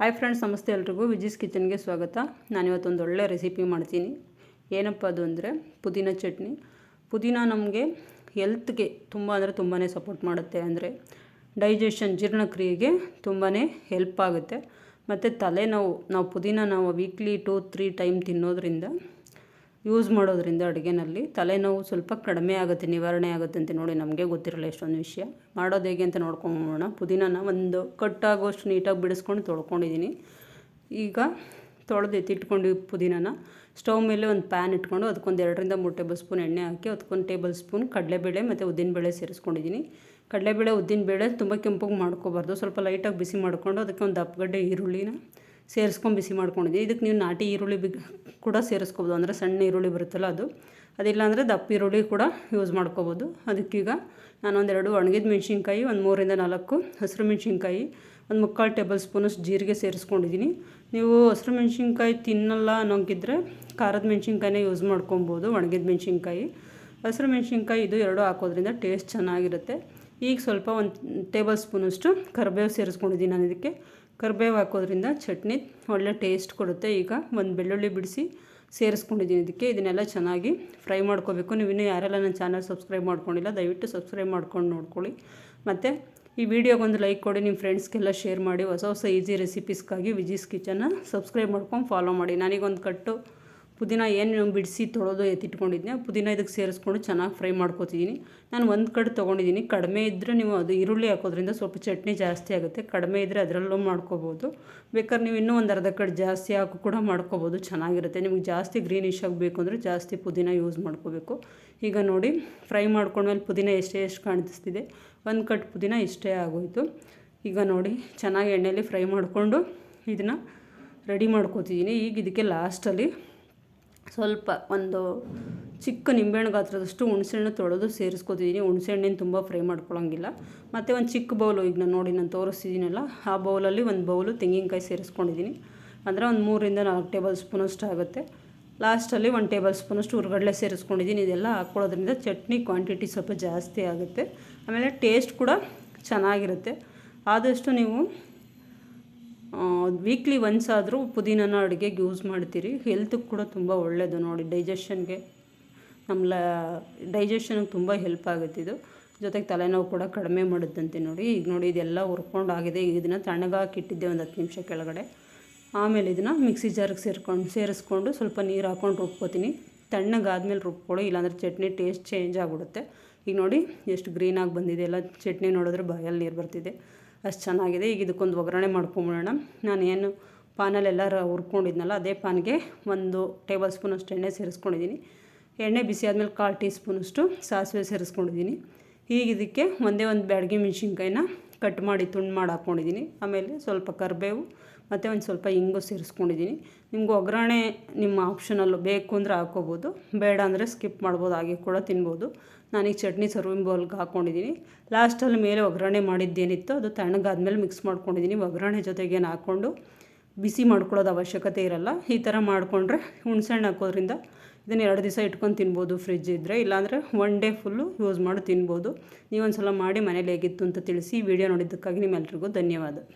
Hi friends ನಮಸ್ತೆ ಎಲ್ರಿಗೂ. ವಿಜಿಸ್ ಕಿಚನ್ಗೆ ಸ್ವಾಗತ. ನಾನಿವತ್ತೊಂದು ಒಳ್ಳೆ ರೆಸಿಪಿ ಮಾಡ್ತೀನಿ. ಏನಪ್ಪ ಅದು ಅಂದರೆ ಪುದೀನ ಚಟ್ನಿ. ಪುದೀನ ನಮಗೆ ಹೆಲ್ತ್ಗೆ ತುಂಬ ಅಂದರೆ ತುಂಬಾ ಸಪೋರ್ಟ್ ಮಾಡುತ್ತೆ ಅಂದರೆ ಡೈಜೆಷನ್ ಜೀರ್ಣಕ್ರಿಯೆಗೆ ತುಂಬಾ ಹೆಲ್ಪ್ ಆಗುತ್ತೆ. ಮತ್ತು ತಲೆನೋವು, ನಾವು ಪುದೀನ ನಾವು ವೀಕ್ಲಿ ಟೂ ತ್ರೀ ಟೈಮ್ ತಿನ್ನೋದ್ರಿಂದ ಯೂಸ್ ಮಾಡೋದ್ರಿಂದ ಅಡುಗೆನಲ್ಲಿ ತಲೆನೋವು ಸ್ವಲ್ಪ ಕಡಿಮೆ ಆಗುತ್ತೆ, ನಿವಾರಣೆ ಆಗುತ್ತೆ ಅಂತ ನೋಡಿ ನಮಗೆ ಗೊತ್ತಿರಲ್ಲ ಎಷ್ಟೊಂದು ವಿಷಯ. ಮಾಡೋದು ಹೇಗೆ ಅಂತ ನೋಡ್ಕೊಂಬೋಣ ಪುದೀನನ ಒಂದು ಕಟ್ಟಾಗುವಷ್ಟು ನೀಟಾಗಿ ಬಿಡಿಸ್ಕೊಂಡು ತೊಳ್ಕೊಂಡಿದ್ದೀನಿ. ಈಗ ತೊಳೆದು ಎತ್ತಿಟ್ಕೊಂಡು ಪುದೀನನ ಸ್ಟವ್ ಮೇಲೆ ಒಂದು ಪ್ಯಾನ್ ಇಟ್ಕೊಂಡು ಅದಕ್ಕೊಂದು ಎರಡರಿಂದ ಮೂರು ಟೇಬಲ್ ಸ್ಪೂನ್ ಎಣ್ಣೆ ಹಾಕಿ ಅದಕ್ಕೊಂದು ಟೇಬಲ್ ಸ್ಪೂನ್ ಕಡಲೆಬೇಳೆ ಮತ್ತು ಉದ್ದಿನಬೇಳೆ ಸೇರಿಸ್ಕೊಂಡಿದ್ದೀನಿ. ಕಡಲೆಬೇಳೆ, ಉದ್ದಿನಬೇಳೆ ತುಂಬ ಕೆಂಪಗೆ ಮಾಡ್ಕೋಬಾರ್ದು. ಸ್ವಲ್ಪ ಲೈಟಾಗಿ ಬಿಸಿ ಮಾಡಿಕೊಂಡು ಅದಕ್ಕೆ ಒಂದು ದಪ್ಪಗಡ್ಡೆ ಈರುಳ್ಳಿನ ಸೇರಿಸ್ಕೊಂಡು ಬಿಸಿ ಮಾಡ್ಕೊಂಡಿದ್ದೀನಿ ಇದಕ್ಕೆ ನೀವು ನಾಟಿ ಈರುಳ್ಳಿ ಬಿ ಕೂಡ ಸೇರಿಸ್ಕೋಬೋದು. ಅಂದರೆ ಸಣ್ಣ ಈರುಳ್ಳಿ ಬರುತ್ತಲ್ಲ ಅದು. ಅದಿಲ್ಲ ಅಂದರೆ ದಪ್ಪ ಈರುಳ್ಳಿ ಕೂಡ ಯೂಸ್ ಮಾಡ್ಕೋಬೋದು. ಅದಕ್ಕೀಗ ನಾನೊಂದೆರಡು ಒಣಗಿದ ಮೆಣಸಿನ್ಕಾಯಿ, ಒಂದು ಮೂರಿಂದ ನಾಲ್ಕು ಹಸಿರು ಮೆಣಸಿನ್ಕಾಯಿ, ಒಂದು ಮುಕ್ಕಾಲು ಟೇಬಲ್ ಸ್ಪೂನಷ್ಟು ಜೀರಿಗೆ ಸೇರಿಸ್ಕೊಂಡಿದ್ದೀನಿ ನೀವು ಹಸಿರು ಮೆಣಸಿನ್ಕಾಯಿ ತಿನ್ನಲ್ಲ ಅನ್ನೋಂಗಿದ್ರೆ ಖಾರದ ಮೆಣಸಿನ್ಕಾಯಿನೇ ಯೂಸ್ ಮಾಡ್ಕೊಬೋದು, ಒಣಗಿದ ಮೆಣಸಿನ್ಕಾಯಿ. ಹಸಿರು ಮೆಣಸಿನ್ಕಾಯಿ ಇದು ಎರಡು ಹಾಕೋದ್ರಿಂದ ಟೇಸ್ಟ್ ಚೆನ್ನಾಗಿರುತ್ತೆ. ಈಗ ಸ್ವಲ್ಪ ಒಂದು ಟೇಬಲ್ ಸ್ಪೂನಷ್ಟು ಕರಿಬೇವು ಸೇರಿಸ್ಕೊಂಡಿದ್ದೀನಿ ನಾನು ಇದಕ್ಕೆ. ಕರಿಬೇವು ಹಾಕೋದ್ರಿಂದ ಚಟ್ನಿ ಒಳ್ಳೆ ಟೇಸ್ಟ್ ಕೊಡುತ್ತೆ. ಈಗ ಒಂದು ಬೆಳ್ಳುಳ್ಳಿ ಬಿಡಿಸಿ ಸೇರಿಸ್ಕೊಂಡಿದ್ದೀನಿ ಇದಕ್ಕೆ. ಇದನ್ನೆಲ್ಲ ಚೆನ್ನಾಗಿ ಫ್ರೈ ಮಾಡ್ಕೋಬೇಕು. ನೀವು ಇನ್ನೂ ಯಾರೆಲ್ಲ ನನ್ನ ಚಾನಲ್ ಸಬ್ಸ್ಕ್ರೈಬ್ ಮಾಡ್ಕೊಂಡಿಲ್ಲ, ದಯವಿಟ್ಟು ಸಬ್ಸ್ಕ್ರೈಬ್ ಮಾಡ್ಕೊಂಡು ನೋಡ್ಕೊಳ್ಳಿ. ಮತ್ತು ಈ ವಿಡಿಯೋಗೊಂದು ಲೈಕ್ ಕೊಡಿ, ನಿಮ್ಮ ಫ್ರೆಂಡ್ಸ್ಗೆಲ್ಲ ಶೇರ್ ಮಾಡಿ. ಹೊಸ ಹೊಸ ಈಸಿ ರೆಸಿಪೀಸ್ಗಾಗಿ ವಿಜಿಸ್ ಕಿಚನ್ನ ಸಬ್ಸ್ಕ್ರೈಬ್ ಮಾಡ್ಕೊಂಡು ಫಾಲೋ ಮಾಡಿ. ನನಗೊಂದು ಕಟ್ಟು ಪುದೀನ ಏನು ಬಿಡಿಸಿ ತೊಳೆದು ಎತ್ತಿಟ್ಕೊಂಡಿದ್ದೆ ಪುದೀನ ಇದಕ್ಕೆ ಸೇರಿಸ್ಕೊಂಡು ಚೆನ್ನಾಗಿ ಫ್ರೈ ಮಾಡ್ಕೊತಿದ್ದೀನಿ ನಾನು ಒಂದು ಕಡೆ ತೊಗೊಂಡಿದ್ದೀನಿ ಕಡಿಮೆ ಇದ್ದರೆ ನೀವು ಅದು ಈರುಳ್ಳಿ ಹಾಕೋದ್ರಿಂದ ಸ್ವಲ್ಪ ಚಟ್ನಿ ಜಾಸ್ತಿ ಆಗುತ್ತೆ. ಕಡಿಮೆ ಇದ್ದರೆ ಅದರಲ್ಲೂ ಮಾಡ್ಕೋಬೋದು. ಬೇಕಾದ್ರೆ ನೀವು ಇನ್ನೂ ಒಂದು ಅರ್ಧ ಕಡೆ ಜಾಸ್ತಿ ಹಾಕು ಕೂಡ ಮಾಡ್ಕೋಬೋದು. ಚೆನ್ನಾಗಿರುತ್ತೆ. ನಿಮಗೆ ಜಾಸ್ತಿ ಗ್ರೀನಿಶ್ ಆಗಬೇಕು ಅಂದರೆ ಜಾಸ್ತಿ ಪುದೀನ ಯೂಸ್ ಮಾಡ್ಕೋಬೇಕು. ಈಗ ನೋಡಿ, ಫ್ರೈ ಮಾಡ್ಕೊಂಡ್ಮೇಲೆ ಪುದೀನ ಎಷ್ಟೇ ಎಷ್ಟು ಕಾಣಿಸ್ತಿದೆ. ಒಂದು ಕಟ್ ಪುದೀನ ಇಷ್ಟೇ ಆಗೋಯಿತು. ಈಗ ನೋಡಿ, ಚೆನ್ನಾಗಿ ಎಣ್ಣೆಯಲ್ಲಿ ಫ್ರೈ ಮಾಡಿಕೊಂಡು ಇದನ್ನು ರೆಡಿ ಮಾಡ್ಕೋತಿದ್ದೀನಿ ಈಗ ಇದಕ್ಕೆ ಲಾಸ್ಟಲ್ಲಿ ಸ್ವಲ್ಪ ಒಂದು ಚಿಕ್ಕ ನಿಂಬೆಹಣ್ಣು ಗಾತ್ರದಷ್ಟು ಹುಣಸೆಹಣ್ಣು ತೊಳೆದು ಸೇರಿಸ್ಕೊತಿದ್ದೀನಿ ಹುಣಸೆಹಣ್ಣಿನ ತುಂಬ ಫ್ರೈ ಮಾಡ್ಕೊಳ್ಳೋಂಗಿಲ್ಲ ಮತ್ತು ಒಂದು ಚಿಕ್ಕ ಬೌಲು ಈಗ ನಾನು ನೋಡಿ ನಾನು ತೋರಿಸ್ತಿದ್ದೀನಲ್ಲ ಆ ಬೌಲಲ್ಲಿ ಒಂದು ಬೌಲು ತೆಂಗಿನಕಾಯಿ ಸೇರಿಸ್ಕೊಂಡಿದ್ದೀನಿ ಅಂದರೆ ಒಂದು ಮೂರಿಂದ ನಾಲ್ಕು ಟೇಬಲ್ ಸ್ಪೂನಷ್ಟು ಆಗುತ್ತೆ. ಲಾಸ್ಟಲ್ಲಿ ಒಂದು ಟೇಬಲ್ ಸ್ಪೂನಷ್ಟು ಹುರ್ಗಡ್ಲೆ ಸೇರಿಸ್ಕೊಂಡಿದ್ದೀನಿ ಇದೆಲ್ಲ ಹಾಕ್ಕೊಳ್ಳೋದ್ರಿಂದ ಚಟ್ನಿ ಕ್ವಾಂಟಿಟಿ ಸ್ವಲ್ಪ ಜಾಸ್ತಿ ಆಗುತ್ತೆ. ಆಮೇಲೆ ಟೇಸ್ಟ್ ಕೂಡ ಚೆನ್ನಾಗಿರುತ್ತೆ. ಆದಷ್ಟು ನೀವು ವೀಕ್ಲಿ ಒನ್ಸ್ ಆದರೂ ಪುದೀನನ ಅಡುಗೆಗೆ ಯೂಸ್ ಮಾಡ್ತೀರಿ. ಹೆಲ್ತಿಗೆ ಕೂಡ ತುಂಬ ಒಳ್ಳೆಯದು ನೋಡಿ ಡೈಜೆಷನ್ಗೆ ನಮ್ಮ ಲ ಡೈಜೆಷನ್ಗೆ ತುಂಬ ಹೆಲ್ಪ್ ಆಗುತ್ತೆ ಇದು. ಜೊತೆಗೆ ತಲೆನೋವು ಕೂಡ ಕಡಿಮೆ ಮಾಡುತ್ತಂತೆ ನೋಡಿ. ಈಗ ನೋಡಿ ಇದೆಲ್ಲ ಹುರ್ಕೊಂಡು ಆಗಿದೆ. ಈಗ ಇದನ್ನು ತಣ್ಣಗಾಕಿ ಇಟ್ಟಿದ್ದೆ ಒಂದು ಹತ್ತು ನಿಮಿಷ ಕೆಳಗಡೆ. ಆಮೇಲೆ ಇದನ್ನು ಮಿಕ್ಸಿ ಜಾರಿಗೆ ಸೇರ್ಕೊಂಡು, ಸೇರಿಸ್ಕೊಂಡು ಸ್ವಲ್ಪ ನೀರು ಹಾಕ್ಕೊಂಡು ರುಬ್ಕೋತೀನಿ. ತಣ್ಣಗಾದ್ಮೇಲೆ ರುಬ್ಕೊಳ್ಳಿ ಇಲ್ಲಾಂದ್ರೆ ಚಟ್ನಿ ಟೇಸ್ಟ್ ಚೇಂಜ್ ಆಗಿಬಿಡುತ್ತೆ. ಈಗ ನೋಡಿ ಎಷ್ಟು ಗ್ರೀನಾಗಿ ಬಂದಿದೆ. ಎಲ್ಲ ಚಟ್ನಿ ನೋಡಿದ್ರೆ ಬಾಯಲ್ಲಿ ನೀರು ಬರ್ತಿದೆ. ಅಷ್ಟು ಚೆನ್ನಾಗಿದೆ. ಈಗ ಇದಕ್ಕೊಂದು ಒಗ್ಗರಣೆ ಮಾಡ್ಕೊಂಬಿಡೋಣ. ನಾನು ಏನು ಪಾನಲ್ಲೆಲ್ಲ ಹುರ್ಕೊಂಡಿದ್ನಲ್ಲ, ಅದೇ ಪಾನ್ಗೆ ಒಂದು ಟೇಬಲ್ ಸ್ಪೂನಷ್ಟು ಎಣ್ಣೆ ಸೇರಿಸ್ಕೊಂಡಿದ್ದೀನಿ. ಎಣ್ಣೆ ಬಿಸಿ ಆದಮೇಲೆ ಕಾಲು ಟೀ ಸ್ಪೂನಷ್ಟು ಸಾಸಿವೆ ಸೇರಿಸ್ಕೊಂಡಿದ್ದೀನಿ. ಈಗ ಇದಕ್ಕೆ ಒಂದೇ ಒಂದು ಬ್ಯಾಡಗಿ ಮೆಣಸಿನ್ಕಾಯಿನ ಕಟ್ ಮಾಡಿ ತುಂಡು ಮಾಡಿ ಹಾಕ್ಕೊಂಡಿದ್ದೀನಿ ಆಮೇಲೆ ಸ್ವಲ್ಪ ಕರಿಬೇವು ಮತ್ತು ಒಂದು ಸ್ವಲ್ಪ ಇಂಗು ಸೇರಿಸ್ಕೊಂಡಿದ್ದೀನಿ ನಿಮ್ಗೆ ಒಗ್ಗರಣೆ ನಿಮ್ಮ ಆಪ್ಷನಲ್ಲು ಬೇಕು ಅಂದರೆ ಹಾಕ್ಕೋಬೋದು. ಬೇಡ ಅಂದರೆ ಸ್ಕಿಪ್ ಮಾಡ್ಬೋದು, ಹಾಗೆ ಕೂಡ ತಿನ್ಬೋದು. ನಾನೀಗ ಚಟ್ನಿ ಸರ್ವಿಂಗ್ ಬೌಲ್ಗೆ ಹಾಕ್ಕೊಂಡಿದ್ದೀನಿ ಲಾಸ್ಟಲ್ಲಿ ಮೇಲೆ ಒಗ್ಗರಣೆ ಮಾಡಿದ್ದೇನಿತ್ತು ಅದು ತಣ್ಣಗಾದ್ಮೇಲೆ ಮಿಕ್ಸ್ ಮಾಡ್ಕೊಂಡಿದ್ದೀನಿ ಒಗ್ಗರಣೆ ಜೊತೆಗೇನು ಹಾಕ್ಕೊಂಡು ಬಿಸಿ ಮಾಡ್ಕೊಳ್ಳೋದು ಅವಶ್ಯಕತೆ ಇರಲ್ಲ. ಈ ಥರ ಮಾಡಿಕೊಂಡ್ರೆ ಹುಣ್ಸೆಹಣ್ಣು ಹಾಕೋದ್ರಿಂದ ಇದನ್ನು ಎರಡು ದಿವಸ ಇಟ್ಕೊಂಡು ತಿನ್ಬೋದು ಫ್ರಿಜ್ ಇದ್ದರೆ ಇಲ್ಲಾಂದರೆ ಒನ್ ಡೇ ಫುಲ್ಲು ಯೂಸ್ ಮಾಡಿ ತಿನ್ಬೋದು. ನೀವೊಂದು ಸಲ ಮಾಡಿ ಮನೇಲಿ ಹೇಗಿತ್ತು ಅಂತ ತಿಳಿಸಿ. ವಿಡಿಯೋ ನೋಡಿದ್ದಕ್ಕಾಗಿ ನಿಮ್ಮೆಲ್ರಿಗೂ ಧನ್ಯವಾದ.